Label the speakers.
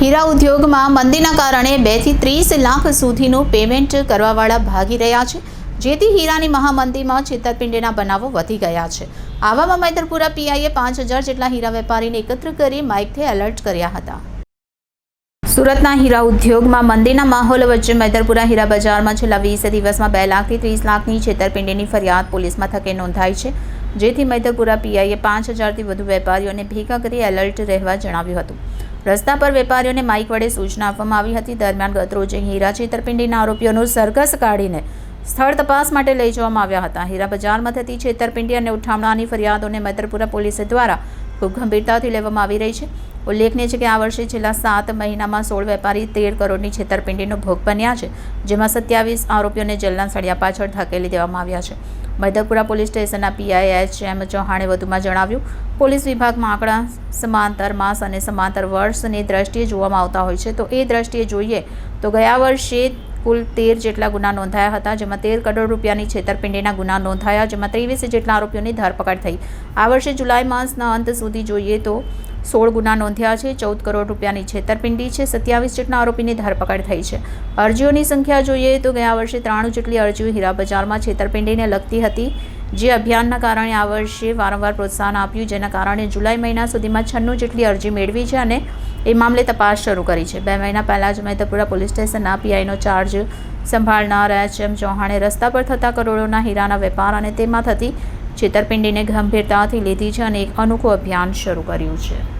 Speaker 1: હીરા ઉદ્યોગમાં મંદીના કારણે બેથી ત્રીસ લાખ સુધીનું પેમેન્ટ કરવાવાળા ભાગી રહ્યા છે. જેથી હીરાની મહામંદીમાં છેતરપિંડીના બનાવો વધી ગયા છે. આવામાં મૈદરપુરા પીઆઈએ પાંચ હજાર જેટલા હીરા વેપારીને એકત્ર કરી માઇકથી એલર્ટ કર્યા હતા. સુરતના હીરા ઉદ્યોગમાં મંદીના માહોલ વચ્ચે મૈદરપુરા હીરા બજારમાં છેલ્લા વીસ દિવસમાં બે લાખથી ત્રીસ લાખની છેતરપિંડીની ફરિયાદ પોલીસમાં થકે નોંધાઈ છે. જેથી મૈદરપુરા પીઆઈએ પાંચ હજારથી વધુ વેપારીઓને ભેગા કરી એલર્ટ રહેવા જણાવ્યું હતું. રસ્તા પર વેપારીઓને માઇક વડે સૂચના આપવામાં આવી હતી. દરમિયાન ગતરોજે હીરા છેતરપિંડીના આરોપીઓનું સરઘસ કાઢીને સ્થળ તપાસ માટે લઈ જવામાં આવ્યા હતા. હીરા બજારમાં થતી છેતરપિંડી અને ઉઠામણાની ફરિયાદોને મૈત્રપુરા પોલીસ દ્વારા ખૂબ ગંભીરતાથી લેવામાં આવી રહી છે. ઉલ્લેખનીય છે કે આ વર્ષે છેલ્લા સાત મહિનામાં સોળ વેપારી તેર કરોડની છેતરપિંડીનો ભોગ બન્યા છે, જેમાં સત્યાવીસ આરોપીઓને જેલના સળિયા પાછળ ધકેલી દેવામાં આવ્યા છે. મૈદરપુરા પોલીસ સ્ટેશનના પીઆઈ એચ એમ ચૌહાણે વધુમાં જણાવ્યું, પોલીસ વિભાગમાં આંકડા સમાંતર માસ અને સમાંતર વર્ષની દ્રષ્ટિએ જોવામાં આવતા હોય છે. તો એ દ્રષ્ટિએ જોઈએ તો ગયા વર્ષે કુલ તેર જેટલા ગુના નોંધાયા હતા, જેમાં તેર કરોડ રૂપિયાની છેતરપિંડીના ગુના નોંધાયા, જેમાં ત્રેવીસ જેટલા આરોપીઓની ધરપકડ થઈ. આ વર્ષે જુલાઈ માસના અંત સુધી જોઈએ તો સોળ ગુના નોંધ્યા છે, ચૌદ કરોડ રૂપિયાની છેતરપિંડી છે, સત્યાવીસ જેટલા આરોપીની ધરપકડ થઈ છે. અરજીઓની સંખ્યા જોઈએ તો ગયા વર્ષે ત્રાણું જેટલી અરજીઓ હીરા બજારમાં છેતરપિંડીને લગતી હતી, જે અભિયાનના કારણે આ વર્ષે વારંવાર પ્રોત્સાહન આપ્યું, જેના કારણે જુલાઈ મહિના સુધીમાં છન્નું જેટલી અરજી મેળવી છે અને એ મામલે તપાસ શરૂ કરી છે. બે મહિના પહેલાં જ મહેતપુરા પોલીસ સ્ટેશનના પીઆઈનો ચાર્જ સંભાળનાર એચ એમ ચૌહાણે રસ્તા પર થતા કરોડોના હીરાના વેપાર અને તેમાં થતી છેતરપિંડીને ગંભીરતાથી લીધી છે અને એક અનોખું અભિયાન શરૂ કર્યું છે.